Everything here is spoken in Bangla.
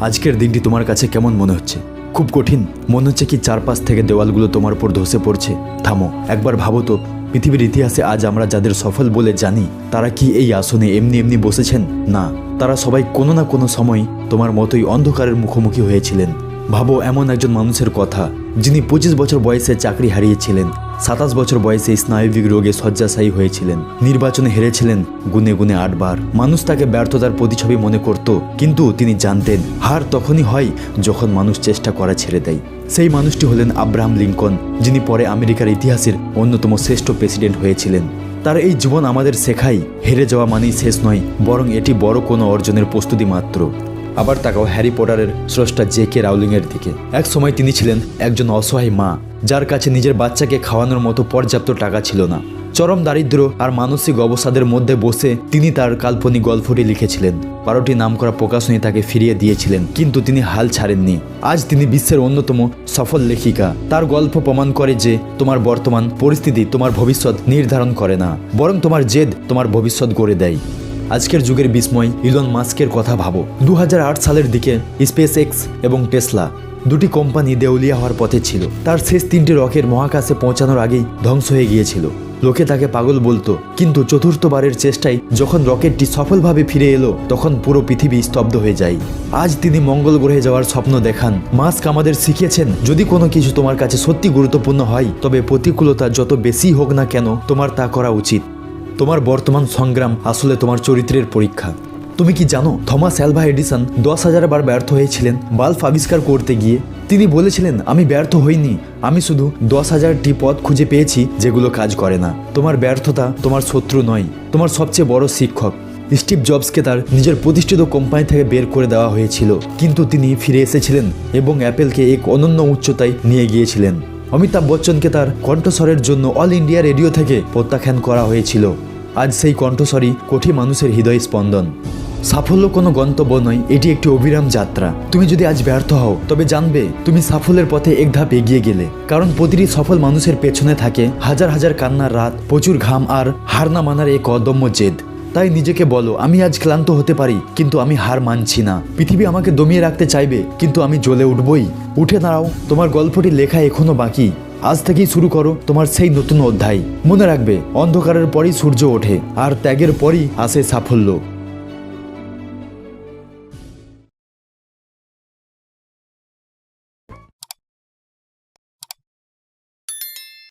আজকের দিনটি তোমার কাছে কেমন মনে হচ্ছে? খুব কঠিন। মনে হচ্ছে কি চারপাশ থেকে দেওয়ালগুলো তোমার উপর ধসে পড়ছে। থামো, একবার ভাবো তো, পৃথিবীর ইতিহাসে আজ আমরা যাদের সফল বলে জানি, তারা কি এই আসনে এমনি এমনি বসেছেন? না, তারা সবাই কোনো না কোনো সময় তোমার মতোই অন্ধকারের মুখোমুখি হয়েছিলেন। ভাবো, এমন একজন মানুষের কথা, যিনি পঁচিশ বছর বয়সে চাকরি হারিয়েছিলেন। সাতাশ বছর বয়সে স্নায়বিক রোগে শয্যাশায়ী হয়েছিলেন। নির্বাচনে হেরেছিলেন গুনে গুনে আটবার। মানুষ তাকে ব্যর্থতার প্রতিছবি মনে করত, কিন্তু তিনি জানতেন, হার তখনই হয় যখন মানুষ চেষ্টা করা ছেড়ে দেয়। সেই মানুষটি হলেন আব্রাহাম লিঙ্কন, যিনি পরে আমেরিকার ইতিহাসের অন্যতম শ্রেষ্ঠ প্রেসিডেন্ট হয়েছিলেন। তার এই জীবন আমাদের শেখায়, হেরে যাওয়া মানেই শেষ নয়, বরং এটি বড় কোনো অর্জনের প্রস্তুতি মাত্র। আবার তাকাও হ্যারি পটারের স্রষ্টা জে কে রাউলিংয়ের দিকে। এক সময় তিনি ছিলেন একজন অসহায় মা, যার কাছে নিজের বাচ্চাকে খাওয়ানোর মতো পর্যাপ্ত টাকা ছিল না। চরম দারিদ্র আর মানসিক অবসাদের মধ্যে বসে তিনি তার কাল্পনিক গল্পটি লিখেছিলেন। বারোটি নামকরা প্রকাশনী তাকে ফিরিয়ে দিয়েছিলেন, কিন্তু তিনি হাল ছাড়েননি। আজ তিনি বিশ্বের অন্যতম সফল লেখিকা। তার গল্প প্রমাণ করে যে তোমার বর্তমান পরিস্থিতি তোমার ভবিষ্যৎ নির্ধারণ করে না, বরং তোমার জেদ তোমার ভবিষ্যৎ গড়ে দেয়। আজকের যুগের বিস্ময় ইলন মাস্কের কথা ভাবো। দু হাজার আট সালের দিকে স্পেস এক্স এবং টেসলা দুটি কোম্পানি দেউলিয়া হওয়ার পথে ছিল। তার শেষ তিনটি রকের মহাকাশে পৌঁছানোর আগেই ধ্বংস হয়ে গিয়েছিল। লোকে তাকে পাগল বলতো, কিন্তু চতুর্থবারের চেষ্টায় যখন রকেটটি সফলভাবে ফিরে এলো, তখন পুরো পৃথিবী স্তব্ধ হয়ে যায়। আজ তিনি মঙ্গল গ্রহে যাওয়ার স্বপ্ন দেখান। মাস্ক আমাদের শিখিয়েছেন, যদি কোনো কিছু তোমার কাছে সত্যি গুরুত্বপূর্ণ হয়, তবে প্রতিকূলতা যত বেশি হোক না কেন, তোমার তা করা উচিত। তোমার বর্তমান সংগ্রাম আসলে তোমার চরিত্রের পরীক্ষা। তুমি কি জানো, থমাস অ্যালভা এডিসন দশ হাজার বার ব্যর্থ হয়েছিলেন বাল্ব আবিষ্কার করতে গিয়ে। তিনি বলেছিলেন, আমি ব্যর্থ হইনি। আমি শুধু দশ হাজারটি পথ খুঁজে পেয়েছি যেগুলো কাজ করে না। তোমার ব্যর্থতা তোমার শত্রু নয়, তোমার সবচেয়ে বড় শিক্ষক। স্টিভ জবসকে তার নিজের প্রতিষ্ঠিত কোম্পানি থেকে বের করে দেওয়া হয়েছিল। কিন্তু তিনি ফিরে এসেছিলেন এবং অ্যাপেলকে এক অনন্য উচ্চতায় নিয়ে গিয়েছিলেন। অমিতাভ বচ্চনকে তার কণ্ঠস্বরের জন্য অল ইন্ডিয়া রেডিও থেকে প্রত্যাখ্যান করা হয়েছিল। আজ সেই কণ্ঠস্বরই কোটি মানুষের হৃদয় স্পন্দন। সাফল্য কোনো গন্তব্য নয়, এটি একটি অবিরাম যাত্রা। তুমি যদি আজ ব্যর্থ হও, তবে জানবে তুমি সাফল্যের পথে এক ধাপ এগিয়ে গেলে। কারণ প্রতিটি সফল মানুষের পেছনে থাকে হাজার হাজার কান্নার রাত, প্রচুর ঘাম আর হার না মানার এক অদম্য জেদ। তাই নিজেকে বলো, আমি আজ ক্লান্ত হতে পারি, কিন্তু আমি হার মানছি না। পৃথিবী আমাকে দমিয়ে রাখতে চাইবে, কিন্তু আমি জ্বলে উঠবই। উঠে দাঁড়াও, তোমার গল্পটি লেখা এখনও বাকি। আজ থেকেই শুরু করো তোমার সেই নতুন অধ্যায়। মনে রাখবে, অন্ধকারের পরই সূর্য ওঠে, আর ত্যাগের পরই আসে সাফল্য।